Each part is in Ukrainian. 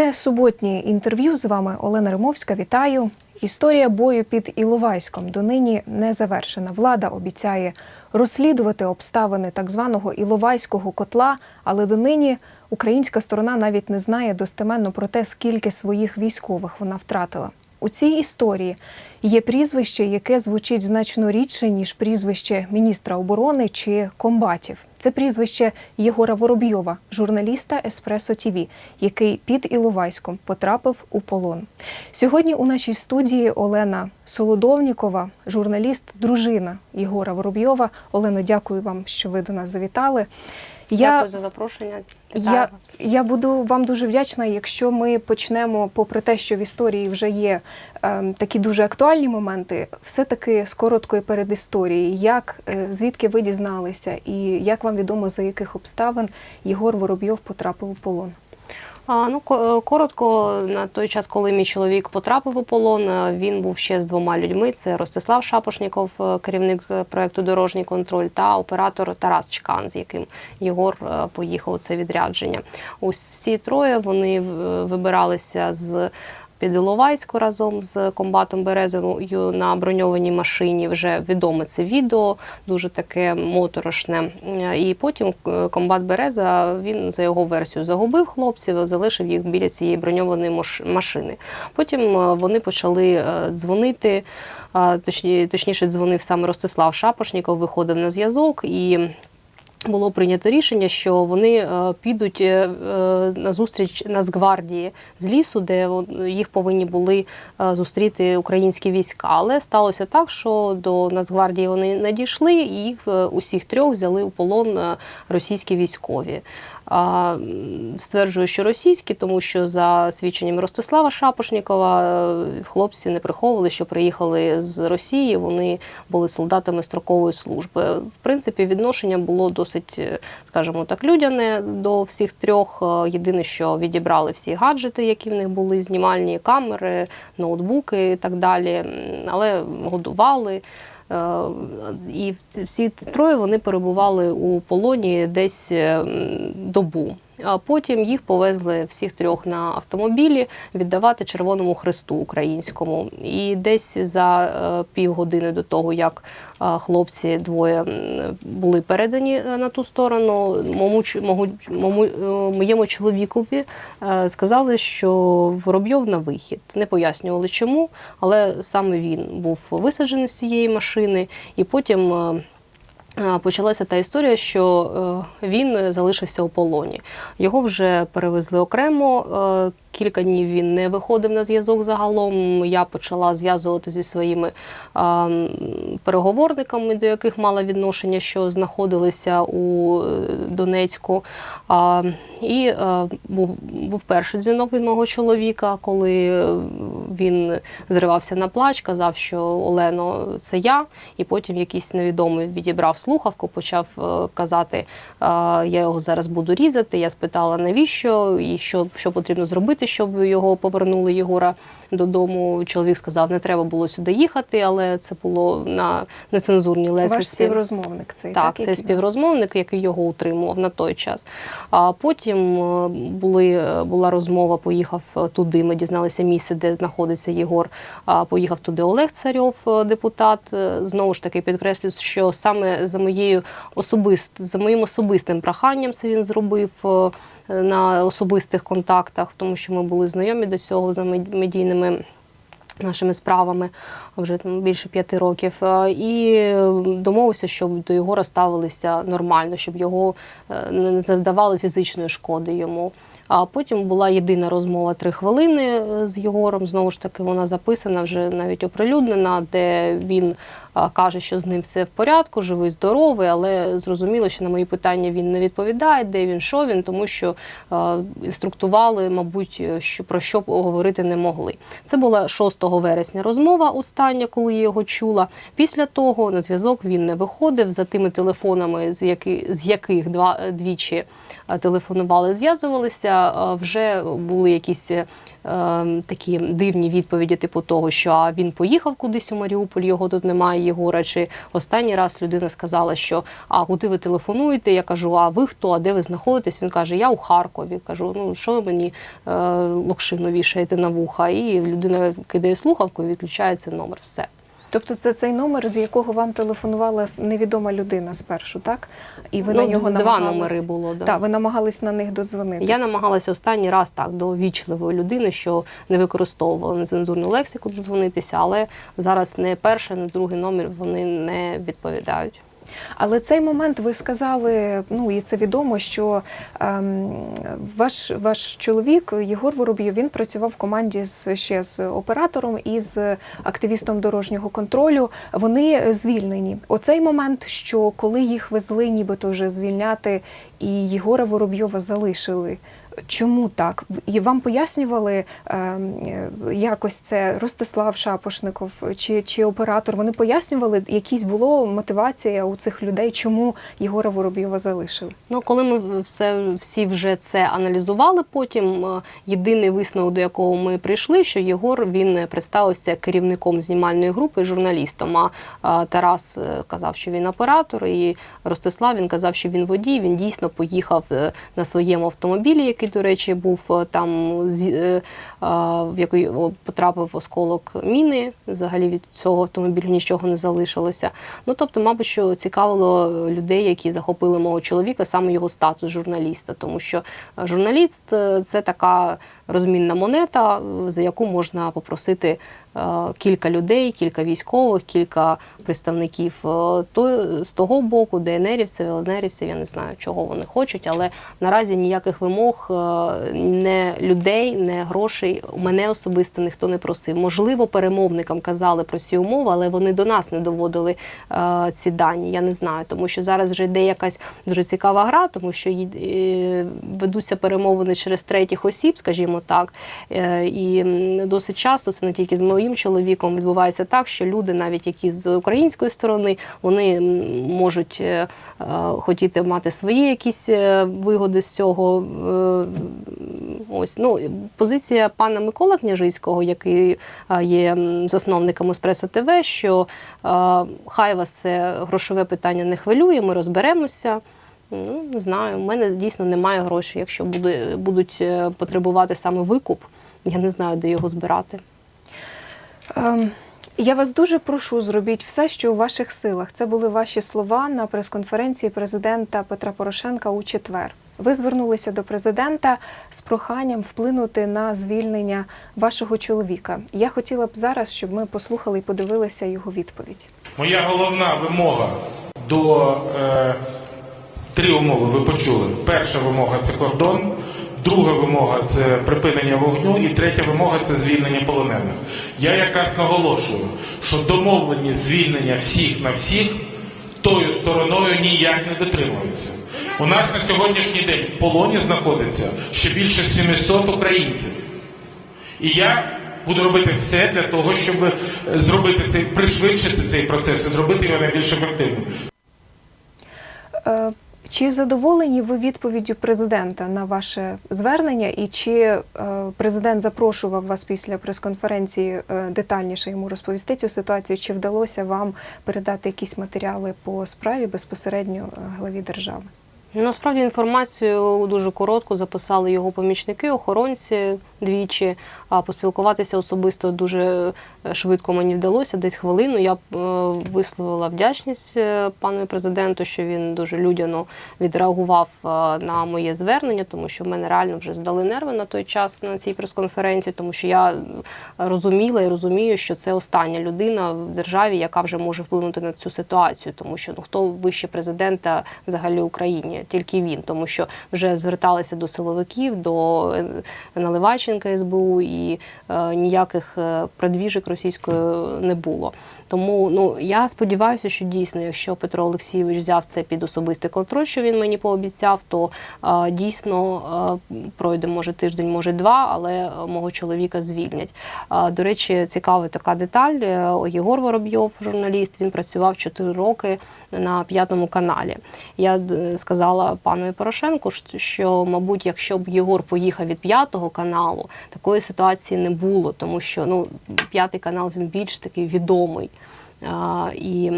Це суботнє інтерв'ю. З вами Олена Римовська. Вітаю. Історія бою під Іловайськом донині не завершена. Влада обіцяє розслідувати обставини так званого Іловайського котла, але донині українська сторона навіть не знає достеменно про те, скільки своїх військових вона втратила. У цій історії є прізвище, яке звучить значно рідше ніж прізвище міністра оборони чи комбатів. Це прізвище Єгора Воробйова, журналіста Еспресо ТІВІ, який під Іловайськом потрапив у полон. Сьогодні у нашій студії Олена Солодовнікова, журналіст, дружина Єгора Воробйова. Олено, дякую вам, що ви до нас завітали. Дякую за запрошення. Вітаю Я, вас. я буду вам дуже вдячна, якщо ми почнемо, попри те, що в історії вже є е, такі дуже актуальні моменти, все-таки з короткої передісторії. Як, е, звідки ви дізналися, і як вам відомо, за яких обставин Єгор Воробйов потрапив у полон? А, ну, е, коротко, на той час, коли мій чоловік потрапив у полон, е, він був ще з двома людьми: це Ростислав Шапошніков, е, керівник проєкту Дорожній контроль, та оператор Тарас Чкан, з яким Єгор поїхав у це відрядження. Усі троє вони вибиралися з. Під Іловайську разом з комбатом Березовою на броньованій машині вже відоме це відео, дуже таке моторошне. І потім е, комбат Береза він за його версією загубив хлопців, залишив їх біля цієї броньованої машини. Потім е, вони почали е, дзвонити. Точні, точніше, дзвонив саме Ростислав Шапошніков, виходив на зв'язок і. Було прийнято рішення, що вони е, підуть е, е, на зустріч Нацгвардії з лісу, де їх повинні були зустріти українські війська. Але сталося так, що до Нацгвардії вони надійшли, і їх усіх трьох взяли у полон російські військові. Стверджую, що російські, тому що за свідченням Ростислава Шапошнікова е, хлопці не приховували, що приїхали з Росії. Вони були солдатами строкової служби. В принципі, відношення було досить, е, скажімо так, людяне до всіх трьох. Е, Єдине, що відібрали всі гаджети, які в них були, знімальні камери, ноутбуки і так далі. Але годували. Е, І всі троє вони перебували у полоні десь е, добу. А потім їх повезли всіх трьох на автомобілі віддавати Червоному Хресту українському. І десь за е, півгодини до того, як е, хлопці двоє були передані е, на ту сторону, моєму чоловікові сказали, що Воробйов на вихід. Не пояснювали чому, але саме він був висаджений з цієї машини, і потім. Е, Почалася та історія, що е, він залишився у полоні. Його вже перевезли окремо. е, Кілька днів він не виходив на зв'язок загалом. Я почала зв'язувати зі своїми переговорниками, до яких мала відношення, що знаходилися у Донецьку. І е, був, був перший дзвінок від мого чоловіка, коли е, він зривався на плач, казав, що Олено, це я. І потім якийсь невідомий відібрав слухавку, почав е, казати, е, я його зараз буду різати. Я спитала, навіщо і що, що потрібно зробити, щоб його повернули Єгора додому. Чоловік сказав, не треба було сюди їхати, але це було на нецензурній Ваш співрозмовник цей Так, так, це який- співрозмовник, який його утримував на той час. А потім е, були, е, була розмова, поїхав е, туди. Ми дізналися місце, де знаходиться Єгор. Поїхав туди Олег Царьов, депутат. Знову ж таки підкреслюю, що саме за моєю особист, за моїм особистим проханням це він зробив на особистих контактах, тому що ми були знайомі до цього за мед- медійними нашими справами вже там більше п'яти років. Е, І домовився, щоб до Єгора ставилися нормально, щоб його е, не завдавали фізичної шкоди йому. А потім була єдина розмова три хвилини е, з Єгором. Знову ж таки, вона записана вже навіть оприлюднена, де він каже, що з ним все в порядку, живий, здоровий, але зрозуміло, що на мої питання він не відповідає, де він, що він, тому що інструктували, мабуть, що про що говорити не могли. Це було 6 вересня розмова остання, коли я його чула. Після того на зв'язок він не виходив за тими телефонами, з яких, з яких два двічі телефонували, зв'язувалися. Вже були якісь такі дивні відповіді, типу того, що він поїхав кудись у Маріуполь, його тут немає, Єгора. Чи останній раз людина сказала, що а куди ви телефонуєте? Я кажу, а ви хто? А де ви знаходитесь? Він каже, я у Харкові. Кажу, ну що ви мені е, локшину вішаєте на вуха? І людина кидає слухавку і відключається номер. Все. Тобто це цей номер, з якого вам телефонувала невідома людина спершу, так? І ви Ну, на нього два намагались... номери було, да. Так, ви намагались на них додзвонитися. Я намагалася останній раз так до вічливої людини, що не використовувала нецензурну лексику додзвонитися, але зараз не перший, не другий номер вони не відповідають. Але цей момент ви сказали, ну і це відомо, що ем, ваш, ваш чоловік Єгор Воробйов, він працював в команді з ще з оператором і з активістом дорожнього контролю. Вони звільнені. Оцей момент, що коли їх везли, нібито вже звільняти, і Єгора Воробйова залишили. Чому так? І вам пояснювали е, якось це Ростислав Шапошников чи, чи оператор? Вони пояснювали, якісь було мотивація у цих людей, чому Єгора Воробйова залишили? Ну, коли ми все всі вже це аналізували, потім е, єдиний висновок, до якого ми прийшли, що Єгор він представився керівником знімальної групи, журналістом. А е, Тарас казав, що він оператор, і Ростислав він казав, що він водій. Він дійсно поїхав на своєму автомобілі, який, до речі, був е, там е, в який потрапив осколок міни. Взагалі від цього автомобілю нічого не залишилося. Ну тобто, мабуть, що цікавило людей, які захопили мого чоловіка, саме його статус журналіста, тому що е, журналіст це така розмінна монета, за яку можна попросити кілька людей, кілька військових, кілька представників е, то, з того боку, ДНРівців, ЛНРівців, я не знаю, чого вони хочуть, але наразі ніяких вимог е, не людей, не грошей мене особисто ніхто не просив. Можливо, перемовникам казали про ці умови, але вони до нас не доводили е, ці дані. Я не знаю, тому що зараз вже йде якась дуже цікава гра, тому що е, ведуться перемовини через третіх осіб, скажімо так. Е, І досить часто це не тільки з моїм чоловіком відбувається так, що люди, навіть які з української сторони, вони можуть е, е, хотіти мати свої якісь е, вигоди з цього. Ось ну позиція пана Микола Княжицького, який є засновником Еспресо ТВ, що хай вас це грошове питання не хвилює, ми розберемося. Ну, не знаю, у мене дійсно немає грошей. Якщо буде, будуть потребувати саме викуп, я не знаю, де його збирати. Ем, Я вас дуже прошу, зробіть все, що у ваших силах. Це були ваші слова на прес-конференції президента Петра Порошенка у четвер. Ви звернулися до президента з проханням вплинути на звільнення вашого чоловіка. Я хотіла б зараз, щоб ми послухали і подивилися його відповідь. Моя головна вимога до е, три умови ви почули. Перша вимога це кордон, друга вимога це припинення вогню, і третя вимога це звільнення полонених. Я якраз наголошую, що домовлені звільнення всіх на всіх тою стороною ніяк не дотримуються. У нас на сьогоднішній день в полоні знаходиться ще більше 700 українців. І я буду робити все для того, щоб е, зробити цей пришвидшити цей процес і зробити його найбільш ефективним. Чи задоволені ви відповіддю президента на ваше звернення, і чи е, президент запрошував вас після прес-конференції е, детальніше йому розповісти цю ситуацію? Чи вдалося вам передати якісь матеріали по справі безпосередньо е, главі держави? Насправді інформацію дуже коротко записали його помічники, охоронці двічі. А поспілкуватися особисто дуже е, швидко мені вдалося, десь хвилину. Я е, висловила вдячність е, пану президенту, що він дуже людяно відреагував на моє звернення, тому що в мене реально вже здали нерви на той час на цій прес-конференції, тому що я розуміла і розумію, що це остання людина в державі, яка вже може вплинути на цю ситуацію, тому що ну хто вище президента взагалі Україні. Тільки він, тому що вже зверталися до силовиків, до Наливаченка Наливайченка СБУ і е, ніяких е, продвіжок російської не було. Тому ну я сподіваюся, що дійсно, якщо Петро Олексійович взяв це під особистий контроль, що він мені пообіцяв, то е, дійсно е, пройде може тиждень, може два, але е, мого чоловіка звільнять. Е, до речі, цікава така деталь. Е, Єгор Воробйов, журналіст, він працював 4 роки на п'ятому каналі. Я сказала панові Порошенку, що, мабуть, якщо б Єгор поїхав від п'ятого каналу, такої ситуації не було, тому що ну п'ятий канал він більш такий відомий. І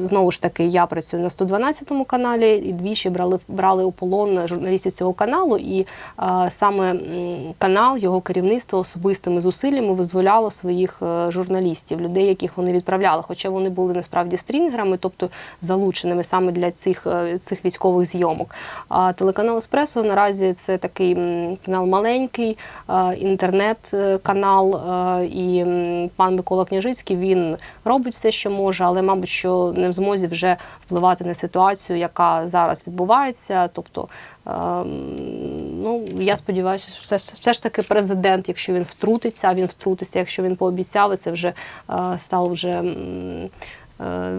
знову ж таки я працюю на 112 каналі і двічі брали брали у полон журналістів цього каналу. І саме канал, його керівництво особистими зусиллями визволяло своїх е, журналістів, людей, яких вони відправляли. Хоча вони були насправді стрінгерами, тобто залученими саме для цих, е, цих військових зйомок. А телеканал Еспресо наразі це такий канал маленький, е, інтернет-канал. І пан Микола Княжицький він робить все, що може, але, мабуть, що не в змозі вже впливати на ситуацію, яка зараз відбувається. Тобто, е, ну я сподіваюся, що все, все ж таки президент, якщо він втрутиться, він втрутиться, якщо він пообіцяв, це вже е, стало вже. е,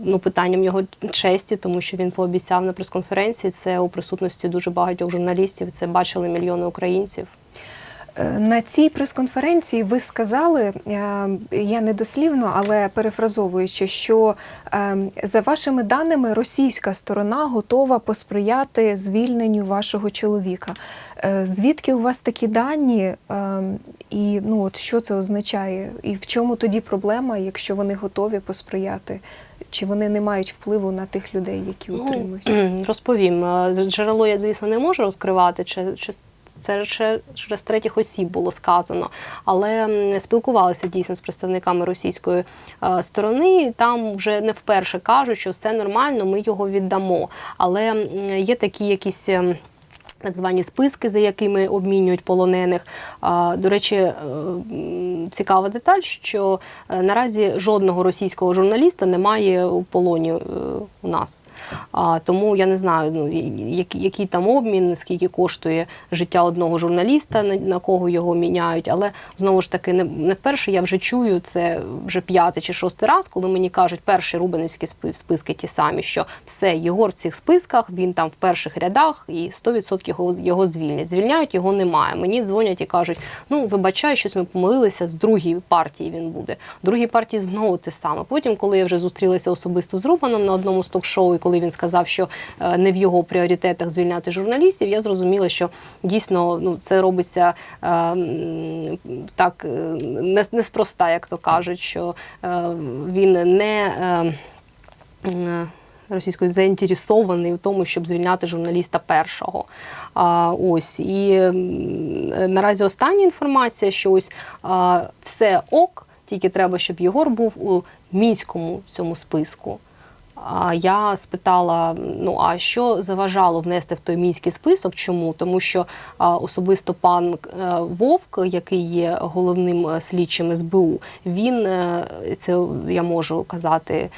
Ну, питанням його честі, тому що він пообіцяв на прес-конференції. Це у присутності дуже багатьох журналістів. Це бачили мільйони українців. Е, На цій прес-конференції ви сказали, е, я не дослівно, але перефразовуючи, що е, за вашими даними російська сторона готова посприяти звільненню вашого чоловіка. Звідки у вас такі дані? І ну, от що це означає? І в чому тоді проблема, якщо вони готові посприяти? Чи вони не мають впливу на тих людей, які утримують? Ну, розповім. Джерело я, звісно, не можу розкривати, чи, чи це ще через третіх осіб було сказано. Але спілкувалися дійсно з представниками російської е, сторони. Там вже не вперше кажуть, що все нормально, ми його віддамо. Але є такі якісь. Так звані списки, за якими обмінюють полонених. До речі, е, цікава деталь, що е, наразі жодного російського журналіста немає у полоні е, у нас. Тому я не знаю, ну, який, там обмін, скільки коштує життя одного журналіста, на, кого його міняють. Але знову ж таки, не, вперше я вже чую це вже п'ятий чи шостий раз, коли мені кажуть, перші рубинівські спи- списки ті самі, що все, Єгор в цих списках, він там в перших рядах і 100% його, його звільнять. Звільняють, його немає. Мені дзвонять і кажуть, ну вибачай, щось ми помилилися, в другій партії він буде. В другій партії знову те саме. Потім, коли я вже зустрілася особисто з Рубаном на одному з ток-шоу, і коли він сказав, що е, не в його пріоритетах звільняти журналістів, я зрозуміла, що дійсно ну, це робиться е, так е, не- неспроста, як то кажуть, що е, він не. Е, е, Російською заінтересований у тому, щоб звільняти журналіста першого. А, ось і наразі остання інформація, що ось а, все ок, тільки треба, щоб Єгор був у мінському цьому списку. Я спитала: ну а що заважало внести в той мінський список? Чому? Тому що особисто пан е, Вовк, який є головним е, слідчим СБУ, він е, це я можу казати.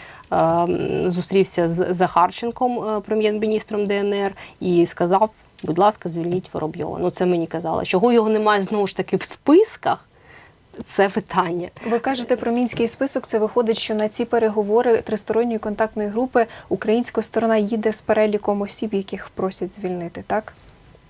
Зустрівся з Захарченком, прем'єр-міністром ДНР, і сказав: будь ласка, звільніть Воробйова. Ну це мені казали. Чого його немає знову ж таки в списках? Це питання. Ви кажете про мінський список. Це виходить, що на ці переговори тристоронньої контактної групи українська сторона їде з переліком осіб, яких просять звільнити, так?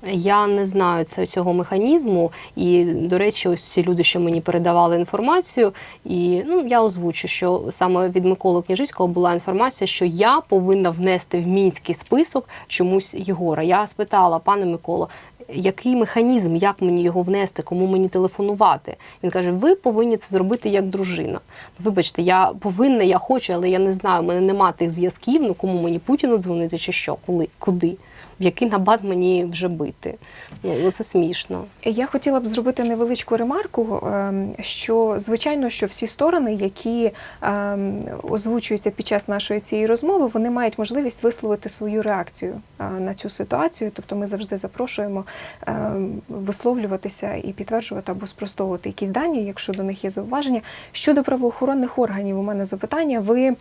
Я не знаю цього механізму, і до речі, ось ці люди, що мені передавали інформацію, і ну я озвучу, що саме від Миколи Княжицького була інформація, що я повинна внести в мінський список чомусь Єгора. Я спитала, пане Миколо, який механізм, як мені його внести, кому мені телефонувати? Він каже: ви повинні це зробити як дружина. Вибачте, я повинна, я хочу, але я не знаю. У мене немає тих зв'язків. Ну кому мені Путіну дзвонити чи що, коли, куди? В який набат мені вже бити? Ну ну, це смішно. Я хотіла б зробити невеличку ремарку, ем, що звичайно, що всі сторони, які ем, озвучуються під час нашої цієї розмови, вони мають можливість висловити свою реакцію е, на цю ситуацію. Тобто ми завжди запрошуємо ем, висловлюватися і підтверджувати або спростовувати якісь дані, якщо до них є зауваження. Щодо правоохоронних органів, у мене запитання. Ви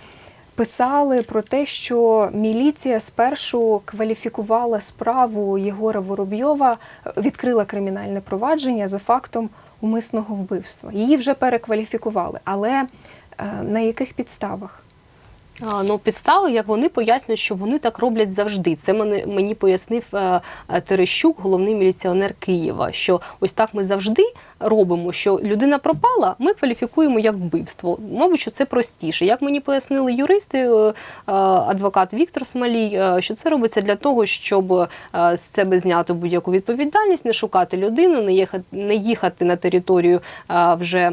писали про те, що міліція спершу кваліфікувала справу Єгора Воробйова, відкрила кримінальне провадження за фактом умисного вбивства. Її вже перекваліфікували, але е, на яких підставах? А, Ну, підстави, як вони пояснюють, що вони так роблять завжди. Це мене мені пояснив е, е, Терещук, головний міліціонер Києва. Що ось так ми завжди робимо, що людина пропала, ми кваліфікуємо як вбивство. Мабуть, що це простіше. Як мені пояснили юристи, е, е, адвокат Віктор Смолій, е, що це робиться для того, щоб е, з себе зняти будь-яку відповідальність, не шукати людину, не їхати, не їхати на територію е, вже.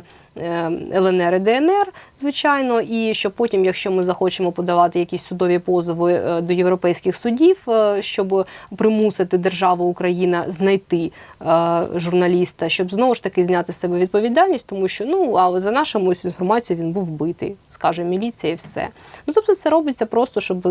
ЛНР і ДНР, звичайно, і що потім, якщо ми захочемо подавати якісь судові позови е, до європейських судів, е, щоб примусити державу Україна знайти е, журналіста, щоб знову ж таки зняти з себе відповідальність, тому що ну але за нашою ось інформацією він був вбитий, скаже міліція, і все. Ну тобто це робиться просто, щоб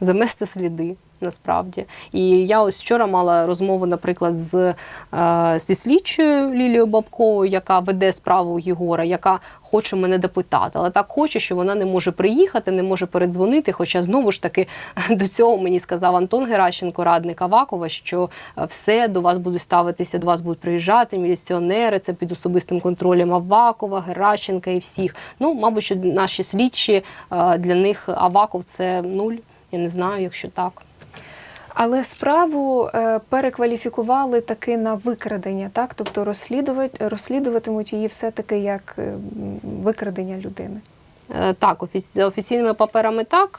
замести сліди. Насправді, і я ось вчора мала розмову, наприклад, з, е, зі слідчою Лілією Бабковою, яка веде справу Єгора, яка хоче мене допитати, але так хоче, що вона не може приїхати, не може передзвонити. Хоча знову ж таки до цього мені сказав Антон Геращенко, радник Авакова, що е, все до вас будуть ставитися, до вас будуть приїжджати міліціонери. Це під особистим контролем Авакова, Геращенка і всіх. Ну, мабуть, що наші слідчі е, для них Аваков це нуль. Я не знаю, якщо так. Але справу е, перекваліфікували таки на викрадення, так? Тобто розслідувати, розслідуватимуть її все-таки як е, викрадення людини. Е, Так, за офіційними паперами так,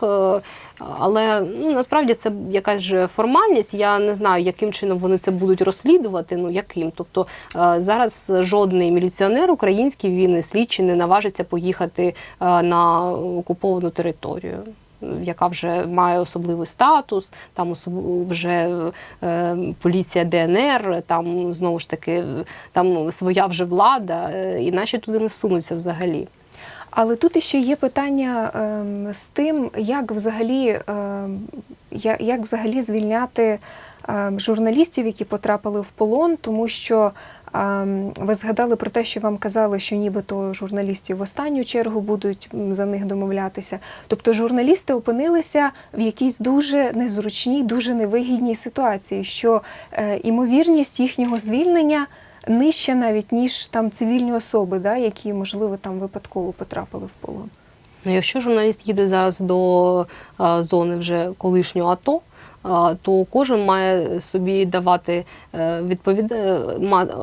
але ну, насправді це якась же формальність. Я не знаю, яким чином вони це будуть розслідувати. Ну яким. Тобто зараз жодний міліціонер український він слідчий не наважиться поїхати на окуповану територію. Яка вже має особливий статус, там вже е, поліція ДНР, там знову ж таки там своя вже влада, е, і туди не сунуться взагалі. Але тут іще є питання ем, з тим, як взагалі, я- як взагалі звільняти ем, журналістів, які потрапили в полон, тому що ви згадали про те, що вам казали, що нібито журналістів в останню чергу будуть за них домовлятися. Тобто журналісти опинилися в якійсь дуже незручній, дуже невигідній ситуації, що е, імовірність їхнього звільнення нижча навіть ніж там цивільні особи, да, які можливо там випадково потрапили в полон. Ну, якщо журналіст їде зараз до зони вже колишнього АТО, то кожен має собі давати е, відповід...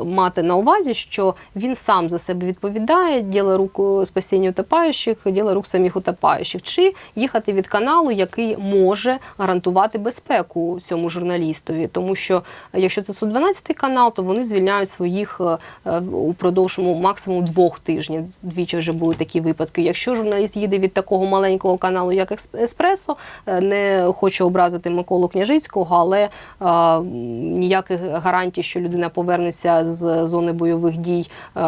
мати на увазі, що він сам за себе відповідає, діло рук е, спасінню утопаючих, діло рук самих утопаючих, чи їхати від каналу, який може гарантувати безпеку цьому журналістові. Тому що е, якщо це 112 канал, то вони звільняють своїх е, упродовж ну, максимум двох тижнів. Двічі вже були такі випадки. Якщо журналіст їде від такого маленького каналу, як «Екс- Еспресо, не хочу образити Миколу Княжицького, але е, ніяких гарантій, що людина повернеться з зони бойових дій е,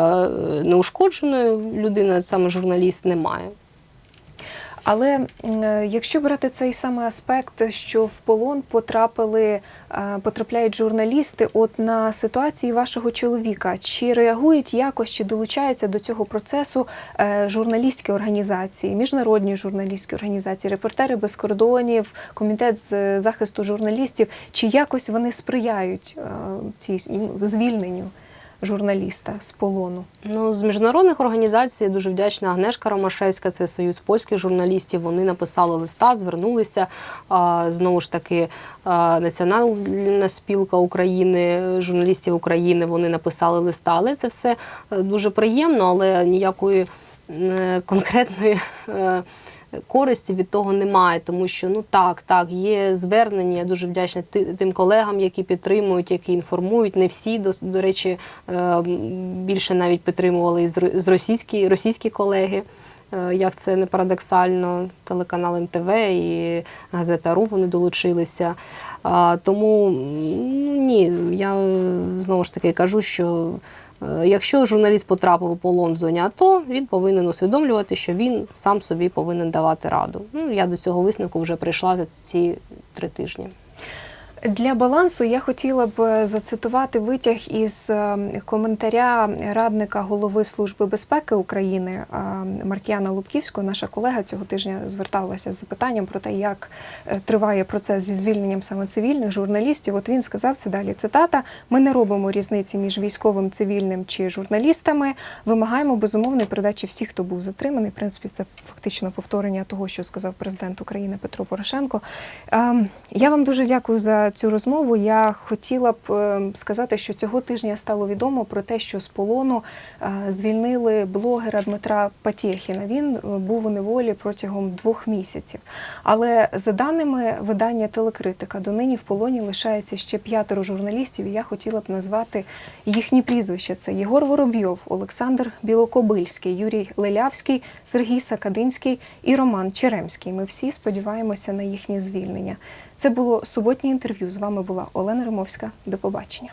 неушкодженою, людина, саме журналіст, немає. Але е, якщо брати цей самий аспект, що в полон потрапили, е, потрапляють журналісти, от на ситуації вашого чоловіка, чи реагують якось, чи долучаються до цього процесу е, журналістські організації, міжнародні журналістські організації, репортери без кордонів, комітет з захисту журналістів, чи якось вони сприяють цій ну, звільненню журналіста з полону? Ну, з міжнародних організацій дуже вдячна Агнешка Ромашевська, це Союз польських журналістів. Вони написали листа, звернулися. Знову ж таки, Національна спілка України, журналістів України, вони написали листа. Але це все е, дуже приємно, але ніякої е, конкретної. Користі від того немає, тому що ну так, так, є звернення. Я дуже вдячна тим колегам, які підтримують, які інформують. Не всі до, до речі, е, більше навіть підтримували з російські, російські колеги. Е, Як це не парадоксально, телеканал НТВ і газета РУ вони долучилися. Тому м, ні, я знову ж таки кажу, що якщо журналіст потрапив у полон в зоні АТО, він повинен усвідомлювати, що він сам собі повинен давати раду. Ну, я до цього висновку вже прийшла за ці три тижні. Для балансу я хотіла б е, зацитувати витяг із е, коментаря радника голови Служби безпеки України е, Маркіяна Лубківського. Наша колега цього тижня зверталася з запитанням про те, як триває процес зі звільненням саме цивільних журналістів. От він сказав це далі. Цитата: Ми не робимо різниці між військовим, цивільним чи журналістами. Вимагаємо безумовної передачі всіх, хто був затриманий. В принципі, це фактично повторення того, що сказав президент України Петро Порошенко. Ем, Я вам дуже дякую за цю розмову. Я хотіла б ем, сказати, що цього тижня стало відомо про те, що з полону е, звільнили блогера Дмитра Патєхіна. Він е, був у неволі протягом двох місяців. Але за даними видання телекритика, донині в полоні лишається ще п'ятеро журналістів. І я хотіла б назвати їхні прізвища: це Єгор Воробйов, Олександр Білокобильський, Юрій Лелявський, Сергій Сакадинський і Роман Черемський. Ми всі сподіваємося на їхнє звільнення. Це було суботнє інтерв'ю. З вами була Олена Римовська. До побачення.